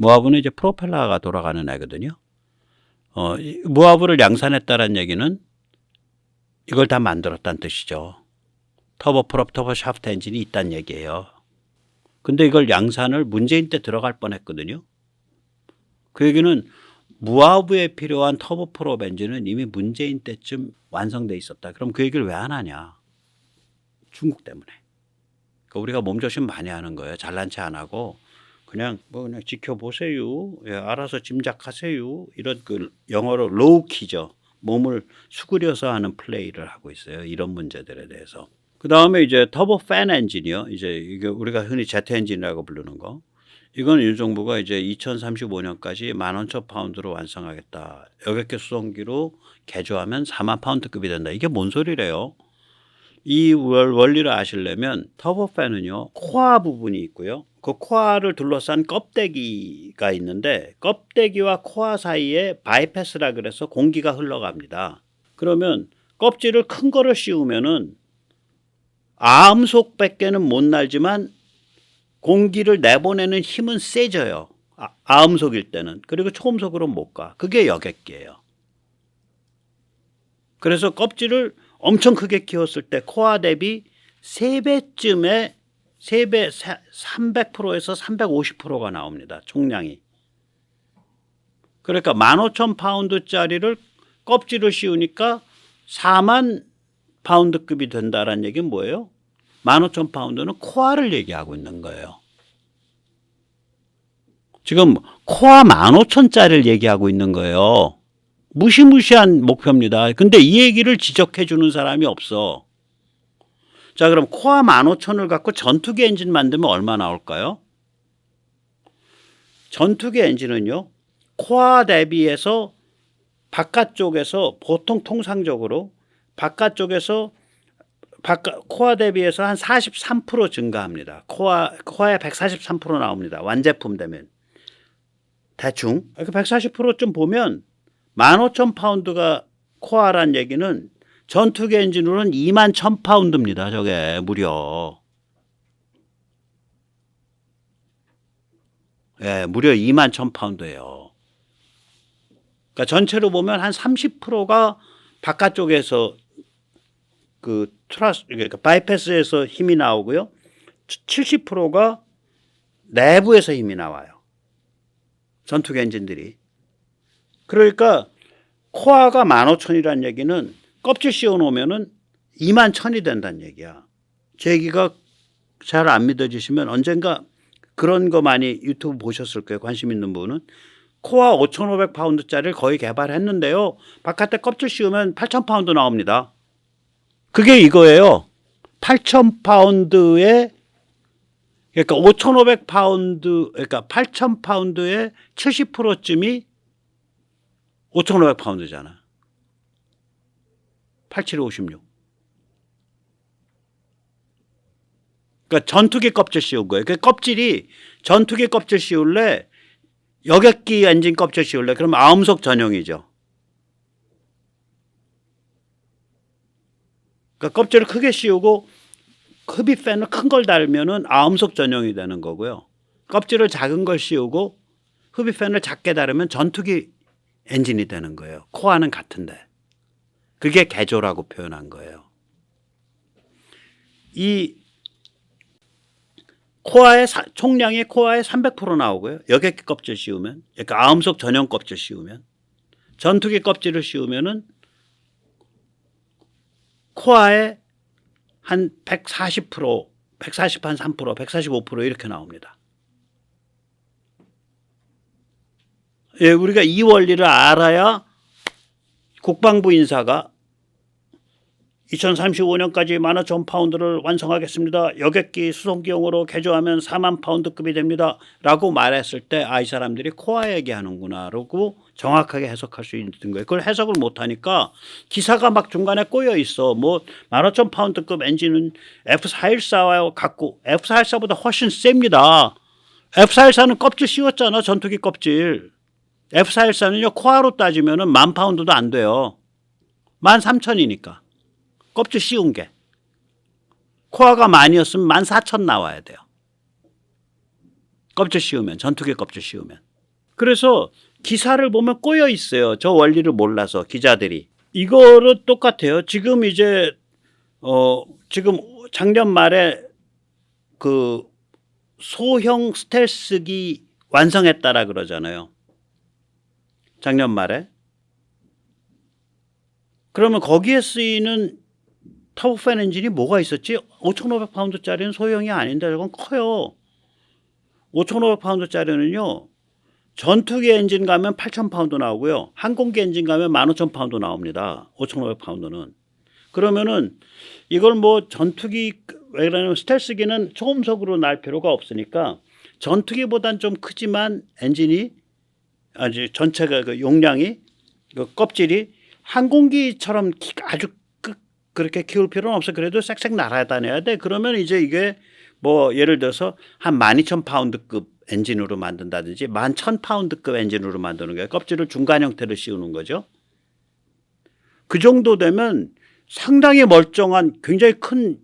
모하브는 이제 프로펠러가 돌아가는 애거든요. 어, 이 모하브를 양산했다는 얘기는 이걸 다 만들었다는 뜻이죠. 터보 프롭, 터보 샤프트 엔진이 있다는 얘기예요. 근데 이걸 양산을 문재인 때 들어갈 뻔했거든요. 그 얘기는 무하브에 필요한 터보 프롭 엔진은 이미 문재인 때쯤 완성돼 있었다. 그럼 그 얘기를 왜 안 하냐? 중국 때문에. 그러니까 우리가 몸조심 많이 하는 거예요. 잘난 체 안 하고 그냥 뭐 그냥 지켜보세요. 예, 알아서 짐작하세요. 이런 그 영어로 로우 키죠. 몸을 수그려서 하는 플레이를 하고 있어요. 이런 문제들에 대해서. 그 다음에 이제 터보 팬 엔진이요. 이제 이게 우리가 흔히 제트 엔진이라고 부르는 거. 이건 윤 정부가 이제 2035년까지 11,000파운드로 완성하겠다. 여객기 수송기로 개조하면 4만 파운드급이 된다. 이게 뭔 소리래요? 이 월- 원리를 아시려면 터보팬은요 코어 부분이 있고요. 그 코어를 둘러싼 껍데기가 있는데 껍데기와 코어 사이에 바이패스라 그래서 공기가 흘러갑니다. 그러면 껍질을 큰 거를 씌우면은 아음속밖에는 못 날지만 공기를 내보내는 힘은 세져요. 아, 아음속일 때는. 그리고 초음속으로는 못가. 그게 여객기예요. 그래서 껍질을 엄청 크게 키웠을 때 코아 대비 3배쯤에 3배 300%에서 350%가 나옵니다. 총량이. 그러니까 15,000파운드짜리를 껍질을 씌우니까 4만 파운드급이 된다라는 얘기는 뭐예요? 15,000파운드는 코아를 얘기하고 있는 거예요. 지금 코아 15,000짜리를 얘기하고 있는 거예요. 무시무시한 목표입니다. 근데 이 얘기를 지적해 주는 사람이 없어. 자, 그럼 코아 15,000을 갖고 전투기 엔진 만들면 얼마 나올까요? 전투기 엔진은요, 코아 대비해서 바깥쪽에서 보통 통상적으로 바깥쪽에서 바깥, 코아 대비해서 한 43% 증가합니다. 코아, 코아에 143% 나옵니다. 완제품 되면. 대충. 140%좀 보면 15,000 파운드가 코아란 얘기는 전투기 엔진으로는 2만 1,000 파운드입니다. 저게 무려. 예, 무려 2만 1,000 파운드예요. 그러니까 전체로 보면 한 30%가 바깥쪽에서 그 트라스 그러니까 바이패스에서 힘이 나오고요. 70%가 내부에서 힘이 나와요. 전투기 엔진들이. 그러니까 코아가 15,000이라는 얘기는 껍질 씌워 놓으면은 2만 1,000이 된다는 얘기야. 제 얘기가 잘 안 믿어지시면 언젠가 그런 거 많이 유튜브 보셨을 거예요. 관심 있는 분은. 코아 5,500파운드짜리를 거의 개발했는데요. 바깥에 껍질 씌우면 8,000파운드 나옵니다. 그게 이거예요. 8,000파운드에 그러니까 5,500파운드 그러니까 8,000파운드의 70%쯤이 5,500 파운드잖아. 8756. 그러니까 전투기 껍질 씌운 거예요. 그 껍질이 전투기 껍질 씌울래 여객기 엔진 껍질 씌울래 그럼 아음속 전용이죠. 그러니까 껍질을 크게 씌우고 흡입 팬을 큰 걸 달면은 아음속 전용이 되는 거고요. 껍질을 작은 걸 씌우고 흡입 팬을 작게 다르면 전투기 엔진이 되는 거예요. 코어는 같은데. 그게 개조라고 표현한 거예요. 이 코어의 사- 총량이 코어의 300% 나오고요. 여객기 껍질 씌우면, 그러니까 아음속 전용 껍질 씌우면, 전투기 껍질을 씌우면은 코어의 한 140%, 140 한 3%, 145% 이렇게 나옵니다. 예, 우리가 이 원리를 알아야 국방부 인사가 2035년까지 15,000파운드를 완성하겠습니다. 여객기 수송기용으로 개조하면 4만 파운드급이 됩니다. 라고 말했을 때, 아, 이 사람들이 코아 얘기하는구나. 라고 정확하게 해석할 수 있는 거예요. 그걸 해석을 못하니까 기사가 막 중간에 꼬여 있어. 뭐, 15,000파운드급 엔진은 F414와 같고, F414보다 훨씬 셉니다. F414는 껍질 씌웠잖아. 전투기 껍질. F414는요, 코아로 따지면은 만 파운드도 안 돼요. 만 삼천이니까. 껍질 씌운 게. 코아가 만이었으면 만 사천 나와야 돼요. 껍질 씌우면, 전투기 껍질 씌우면. 그래서 기사를 보면 꼬여 있어요. 저 원리를 몰라서 기자들이. 이거를 똑같아요. 지금 이제 어 지금 작년 말에 그 소형 스텔스기 완성했다라 그러잖아요. 작년 말에. 그러면 거기에 쓰이는 터보팬 엔진이 뭐가 있었지? 5,500파운드짜리는 소형이 아닌데 저건 커요. 5,500파운드짜리는요. 전투기 엔진 가면 8,000파운드 나오고요. 항공기 엔진 가면 15,000파운드 나옵니다. 5,500파운드는. 그러면은 이걸 뭐 전투기 왜 그러냐면 스텔스기는 초음속으로 날 필요가 없으니까 전투기보단 좀 크지만 엔진이 아주 전체가 그 용량이 그 껍질이 항공기처럼 키- 아주 끄- 그렇게 키울 필요는 없어. 그래도 쌕쌕 날아다녀야 돼. 그러면 이제 이게 뭐 예를 들어서 한 12,000파운드급 엔진으로 만든다든지 11,000파운드급 엔진으로 만드는 거예요. 껍질을 중간 형태로 씌우는 거죠. 그 정도 되면 상당히 멀쩡한 굉장히 큰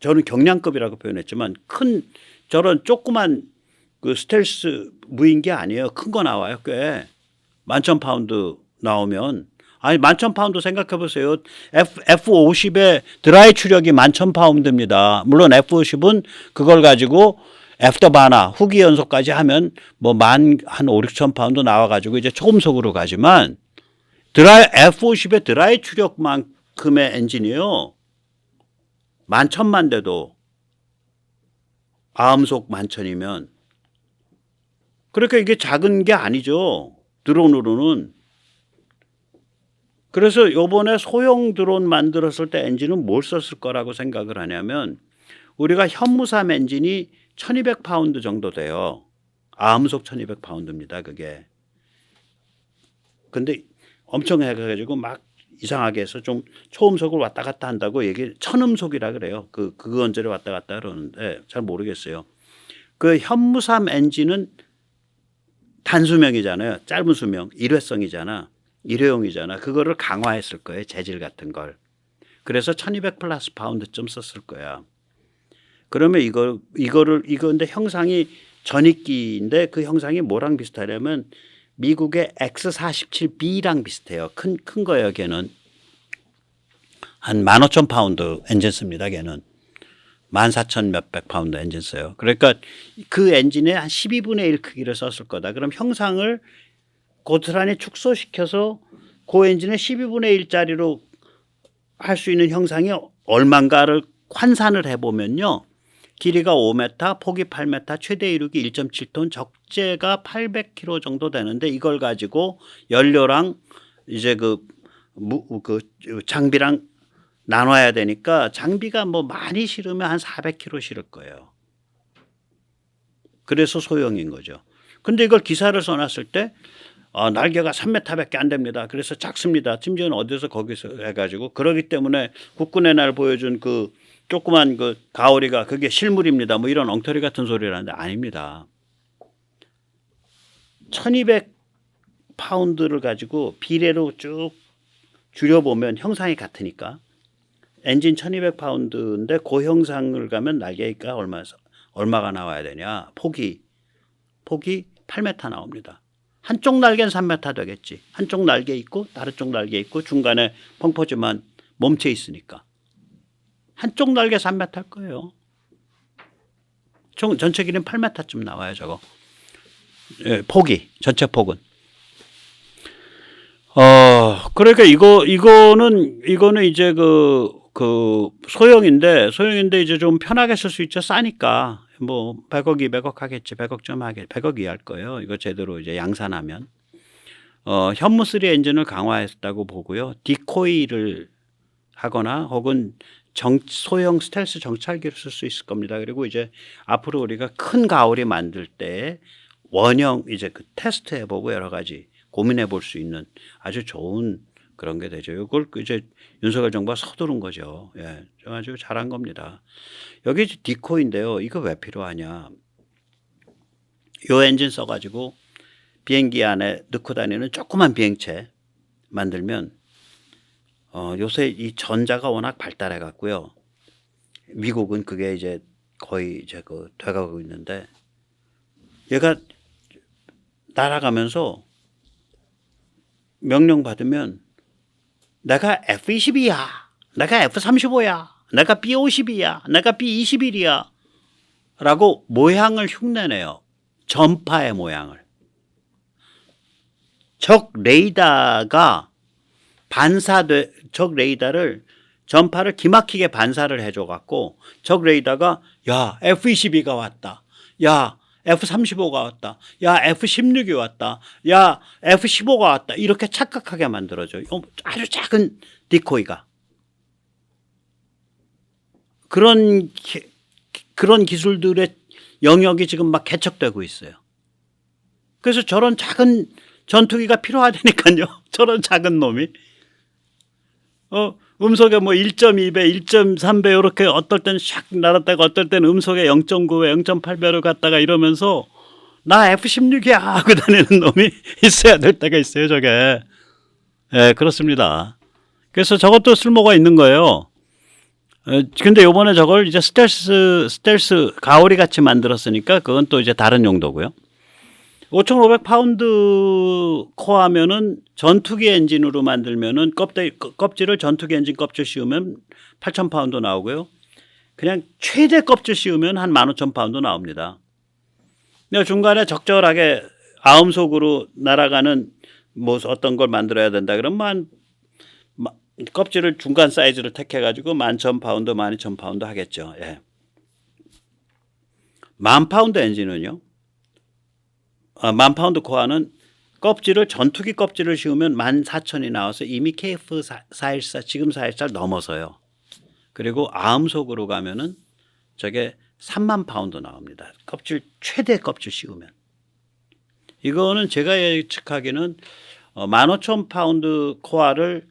저는 경량급이라고 표현했지만 큰 저런 조그만 그 스텔스 무인기 아니에요. 큰 거 나와요. 꽤 만천 파운드 나오면 아니 만천 파운드 생각해 보세요. F F50의 드라이 추력이 만천 파운드입니다. 물론 F50은 그걸 가지고 애프터 바나 후기 연속까지 하면 뭐 만 한 5, 6천 파운드 나와 가지고 이제 초음속으로 가지만 드라이 F50의 드라이 추력만큼의 엔진이요. 만천만 돼도 아음속 만천이면 그러니까 이게 작은 게 아니죠. 드론으로는. 그래서 요번에 소형 드론 만들었을 때 엔진은 뭘 썼을 거라고 생각을 하냐면 우리가 현무삼 엔진이 1200파운드 정도 돼요. 아음속 1200파운드입니다. 그게. 근데 엄청 해가지고 막 이상하게 해서 좀 초음속을 왔다 갔다 한다고 얘기 천음속이라 그래요. 그 그거 언제를 왔다 갔다 그러는데 잘 모르겠어요. 그 현무삼 엔진은 단수명이잖아요. 짧은 수명, 일회성이잖아. 일회용이잖아. 그거를 강화했을 거예요. 재질 같은 걸. 그래서 1200 플러스 파운드쯤 썼을 거야. 그러면 이거 이거를 이건데 형상이 전익기인데 그 형상이 뭐랑 비슷하냐면 미국의 X47B랑 비슷해요. 큰 큰 거예요, 걔는. 한 15,000 파운드 엔진 씁니다, 걔는. 14,000 몇백 파운드 엔진 써요. 그러니까 그 엔진에 한 12분의 1 크기를 썼을 거다. 그럼 형상을 고스란히 축소시켜서 그 엔진의 12분의 1짜리로 할 수 있는 형상이 얼만가를 환산을 해보면요. 길이가 5m, 폭이 8m, 최대 이륙이 1.7톤, 적재가 800kg 정도 되는데 이걸 가지고 연료랑 이제 그, 무, 그 장비랑 나눠야 되니까 장비가 뭐 많이 실으면 한 400kg 실을 거예요. 그래서 소형인 거죠. 근데 이걸 기사를 써놨을 때 어, 날개가 3m밖에 안 됩니다. 그래서 작습니다. 심지어는 어디서 거기서 해가지고 그러기 때문에 국군의 날 보여준 그 조그만 그 가오리가 그게 실물입니다. 뭐 이런 엉터리 같은 소리라는데 아닙니다. 1200 파운드를 가지고 비례로 쭉 줄여보면 형상이 같으니까 엔진 1200 파운드인데 그 형상을 가면 날개가 얼마 얼마가 나와야 되냐? 폭이 폭이 8m 나옵니다. 한쪽 날개는 3m 되겠지. 한쪽 날개 있고 다른 쪽 날개 있고 중간에 펑퍼지만 멈춰 있으니까 한쪽 날개 3m 할 거예요. 총 전체 길이는 8m쯤 나와요, 저거. 예, 폭이 전체 폭은. 어, 그러니까 이거 이거는 이거는 이제 그, 그 소형인데 소형인데 이제 좀 편하게 쓸 수 있죠. 싸니까. 뭐 100억, 200억 하겠지. 100억 좀 하겠. 100억 이할 거예요. 이거 제대로 이제 양산하면. 어, 현무 3 엔진을 강화했다고 보고요. 디코이를 하거나 혹은 정, 소형 스텔스 정찰기를 쓸 수 있을 겁니다. 그리고 이제 앞으로 우리가 큰 가오리 만들 때 원형 이제 그 테스트 해보고 여러 가지 고민해 볼 수 있는 아주 좋은 그런 게 되죠. 이걸 그 이제 윤석열 정부가 서두른 거죠. 예. 좀 아주 잘한 겁니다. 여기 디코인데요. 이거 왜 필요하냐. 요 엔진 써가지고 비행기 안에 넣고 다니는 조그만 비행체 만들면 어, 요새 이 전자가 워낙 발달해 갖고요. 미국은 그게 이제 거의 이제 그 돼가고 있는데 얘가 날아가면서 명령 받으면 내가 F22야. 내가 F35야. 내가 B52야. 내가 B21이야. 라고 모양을 흉내내요. 전파의 모양을. 적 레이더가 반사돼 적 레이더를 전파를 기막히게 반사를 해줘 갖고 적 레이더가 야 F22가 왔다. 야 F35가 왔다. 야 F16이 왔다. 야 F15가 왔다. 이렇게 착각하게 만들어줘요. 아주 작은 디코이가. 그런 기, 그런 기술들의 영역이 지금 막 개척되고 있어요. 그래서 저런 작은 전투기가 필요하다니까요. 저런 작은 놈이. 어, 음속에 뭐 1.2배, 1.3배 이렇게 어떨 땐 샥 날았다가 어떨 땐 음속에 0.9배, 0.8배로 갔다가 이러면서 나 F16이야 하고 다니는 놈이 있어야 될 때가 있어요, 저게. 예, 그렇습니다. 그래서 저것도 쓸모가 있는 거예요. 어, 근데 요번에 저걸 이제 스텔스, 스텔스 가오리 같이 만들었으니까 그건 또 이제 다른 용도고요. 5,500파운드 코어하면은 전투기 엔진으로 만들면은 껍질, 껍질을 전투기 엔진 껍질 씌우면 8,000파운드 나오고요. 그냥 최대 껍질 씌우면 한 15,000파운드 나옵니다. 중간에 적절하게 아음속으로 날아가는 뭐 어떤 걸 만들어야 된다 그러면 껍질을 중간 사이즈를 택해 가지고 11,000파운드, 12,000파운드 하겠죠. 예. 만 파운드 엔진은요. 아, 만 파운드 코어는 껍질을 전투기 껍질을 씌우면 만 사천이 나와서 이미 KF 414 지금 414를 넘어서요. 그리고 아음속으로 가면은 저게 3만 파운드 나옵니다. 껍질 최대 껍질 씌우면 이거는 제가 예측하기는 어, 15,000 파운드 코어를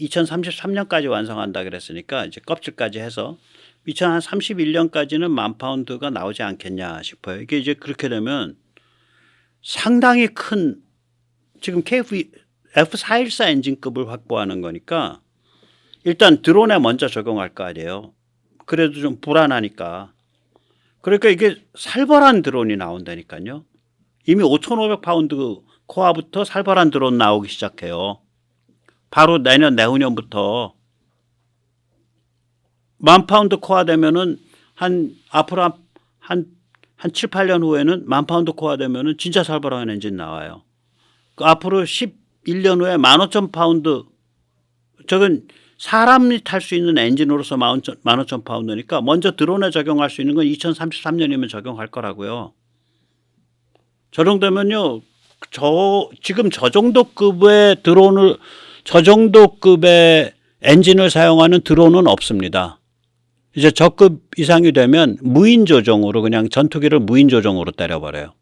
2033년까지 완성한다 그랬으니까 이제 껍질까지 해서 2031년까지는 만 파운드가 나오지 않겠냐 싶어요. 이게 이제 그렇게 되면 상당히 큰 지금 KF F414 엔진급을 확보하는 거니까 일단 드론에 먼저 적용할 거 아니에요. 그래도 좀 불안하니까. 그러니까 이게 살벌한 드론이 나온다니까요. 이미 5,500파운드 코어부터 살벌한 드론 나오기 시작해요. 바로 내년 내후년부터 만 파운드 코어 되면은 한 앞으로 한, 한, 한 7, 8년 후에는 만 파운드 코어 되면은 진짜 살벌한 엔진 나와요. 그 앞으로 11년 후에 15,000 파운드 저건 사람이 탈 수 있는 엔진으로서 15,000 파운드니까 먼저 드론에 적용할 수 있는 건 2033년이면 적용할 거라고요. 저 정도면요. 저 지금 저 정도 급의 드론을 저 정도 급의 엔진을 사용하는 드론은 없습니다. 이제 저급 이상이 되면 무인 조종으로 그냥 전투기를 무인 조종으로 때려버려요.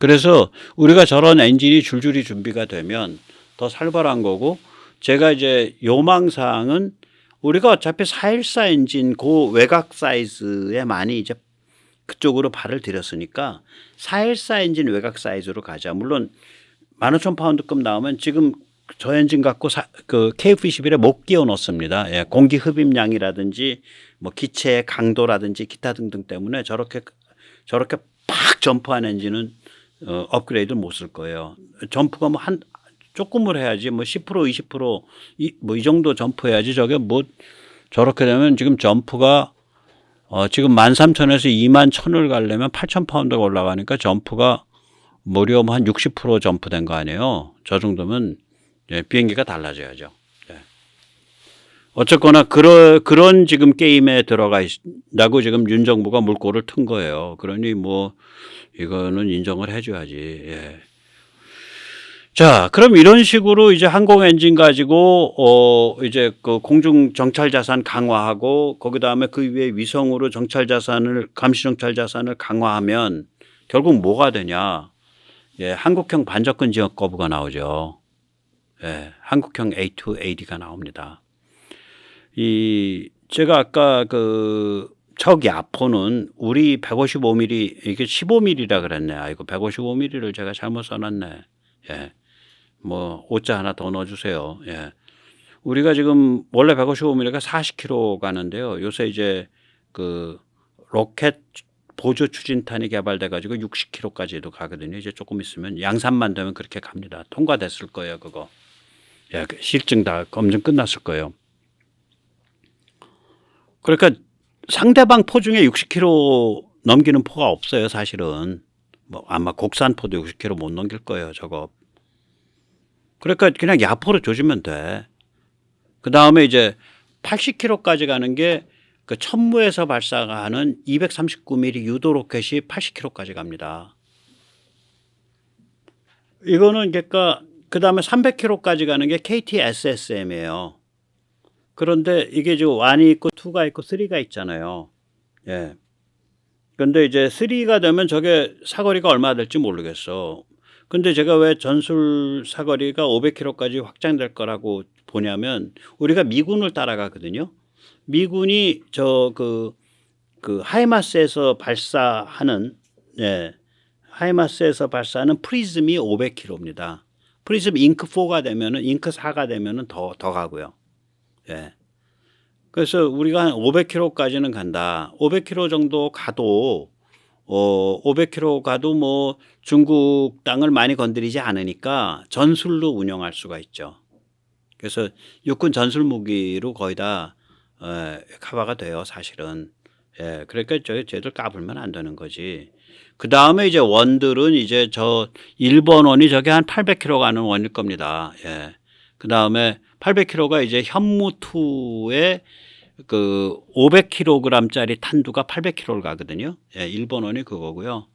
그래서 우리가 저런 엔진이 줄줄이 준비가 되면 더 살벌한 거고 제가 이제 요망사항은 우리가 어차피 414 엔진 고 외곽 사이즈에 많이 이제 그쪽으로 발을 들였으니까 414 엔진 외곽 사이즈로 가자. 물론 15,000 파운드급 나오면 지금 저 엔진 갖고 사, 그 KF-21에 못 끼워 넣습니다. 예, 공기 흡입량이라든지 뭐 기체의 강도라든지 기타 등등 때문에 저렇게 저렇게 팍 점프한 엔진은 어, 업그레이드를 못쓸 거예요. 점프가 뭐 한 조금을 해야지 뭐 10% 20%뭐 이 정도 점프해야지 저게 뭐 저렇게 되면 지금 점프가 어, 지금 13,000에서 2만 1,000을 가려면 8,000파운드가 올라가니까 점프가 무려 뭐한60% 점프된 거 아니에요. 저 정도면 예, 비행기가 달라져야죠. 예. 어쨌거나 그런 그런 지금 게임에 들어가 있다고 지금 윤 정부가 물꼬를 튼 거예요. 그러니 뭐 이거는 인정을 해줘야지. 예. 자, 그럼 이런 식으로 이제 항공 엔진 가지고 어 이제 그 공중 정찰 자산 강화하고 거기 다음에 그 위에 위성으로 정찰 자산을 감시 정찰 자산을 강화하면 결국 뭐가 되냐? 예, 한국형 반접근 지역 거부가 나오죠. 예, 한국형 A2AD가 나옵니다. 이 제가 아까 그적 야포는 우리 155mm 이게 15mm라 그랬네. 아이고 155mm를 제가 잘못 써놨네. 예. 뭐 오자 하나 더 넣어주세요. 예. 우리가 지금 원래 155mm가 40km 가는데요. 요새 이제 그 로켓 보조 추진탄이 개발돼 가지고 60km까지도 가거든요. 이제 조금 있으면 양산만 되면 그렇게 갑니다. 통과됐을 거예요, 그거. 예, 그 실증 다 검증 끝났을 거예요. 그러니까 상대방 포 중에 60km 넘기는 포가 없어요, 사실은. 뭐 아마 국산 포도 60km 못 넘길 거예요, 저거. 그러니까 그냥 야포로 조지면 돼. 그 다음에 이제 80km까지 가는 게 그 천무에서 발사하는 239mm 유도 로켓이 80km까지 갑니다. 이거는 그러니까 그 다음에 300km까지 가는 게 KT-SSM이에요. 그런데 이게 지금 1이 있고 2가 있고 3가 있잖아요. 예. 근데 이제 3가 되면 저게 사거리가 얼마 될지 모르겠어. 근데 제가 왜 전술 사거리가 500km까지 확장될 거라고 보냐면 우리가 미군을 따라가거든요. 미군이 저그그 하이마스에서 발사하는 예. 하이마스에서 발사하는 프리즘이 500km입니다. 프리즘 잉크 4가 되면은 잉크 4가 되면은 더 더 가고요. 예. 그래서 우리가 한 500km까지는 간다. 500km 정도 가도 어 500km 가도 뭐 중국 땅을 많이 건드리지 않으니까 전술로 운영할 수가 있죠. 그래서 육군 전술 무기로 거의 다 에, 커버가 돼요, 사실은. 예, 그러니까 저 쟤들 까불면 안 되는 거지. 그 다음에 이제 원들은 이제 저 1번 원이 저게 한 800km 가는 원일 겁니다. 예. 그 다음에 800km가 이제 현무2의 그 500kg짜리 탄두가 800km를 가거든요. 예, 1번 원이 그거고요.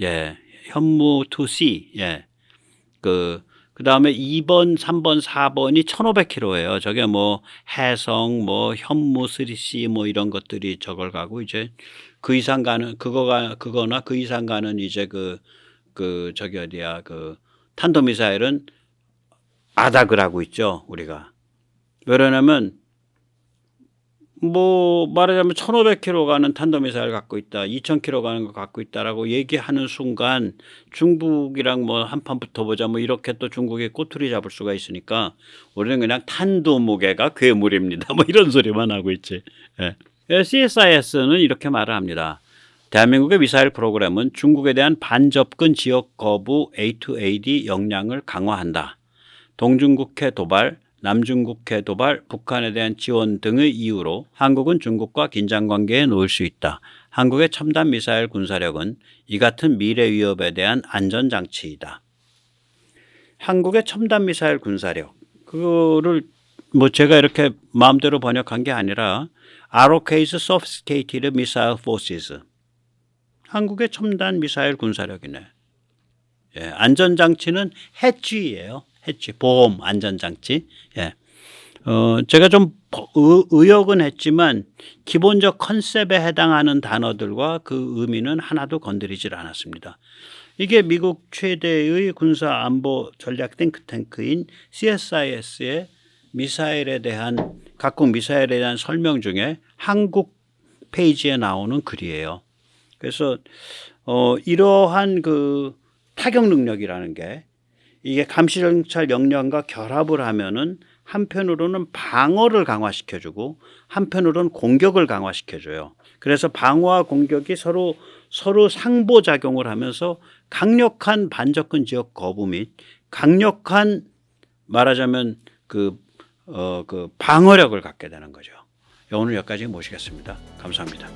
예, 현무2C. 예. 그, 그 다음에 2번, 3번, 4번이 1500km예요. 저게 뭐 해성, 뭐 현무 3C 뭐 이런 것들이 저걸 가고 이제 그 이상 가는, 그거가, 그거나 그 이상 가는 이제 그, 그 저기 어디야, 그 탄도미사일은 아닥을 하고 있죠. 우리가. 왜냐면 뭐 말하자면 1500km 가는 탄도미사일 갖고 있다. 2000km 가는 거 갖고 있다라고 얘기하는 순간 중국이랑 뭐 한판 붙어보자 뭐 이렇게 또 중국이 꼬투리 잡을 수가 있으니까 우리는 그냥 탄도 무게가 괴물입니다. 뭐 이런 소리만 하고 있지. 예. CSIS는 이렇게 말을 합니다. 대한민국의 미사일 프로그램은 중국에 대한 반접근 지역 거부 A2AD 역량을 강화한다. 동중국해 도발, 남중국해 도발, 북한에 대한 지원 등의 이유로 한국은 중국과 긴장 관계에 놓일 수 있다. 한국의 첨단 미사일 군사력은 이 같은 미래 위협에 대한 안전 장치이다. 한국의 첨단 미사일 군사력 그거를 뭐 제가 이렇게 마음대로 번역한 게 아니라 ROK's Sophisticated Missile Forces 한국의 첨단 미사일 군사력이네. 예, 안전 장치는 해지예요. 해지 보험 안전장치. 예. 어, 제가 좀 의- 의역은 했지만 기본적 컨셉에 해당하는 단어들과 그 의미는 하나도 건드리질 않았습니다. 이게 미국 최대의 군사 안보 전략 탱크탱크인 CSIS의 미사일에 대한 각국 미사일에 대한 설명 중에 한국 페이지에 나오는 글이에요. 그래서 어 이러한 그 타격 능력이라는 게 이게 감시정찰 역량과 결합을 하면은 한편으로는 방어를 강화시켜주고 한편으로는 공격을 강화시켜줘요. 그래서 방어와 공격이 서로 서로 상보 작용을 하면서 강력한 반접근 지역 거부 및 강력한 말하자면 그, 어, 그 방어력을 갖게 되는 거죠. 오늘 여기까지 모시겠습니다. 감사합니다.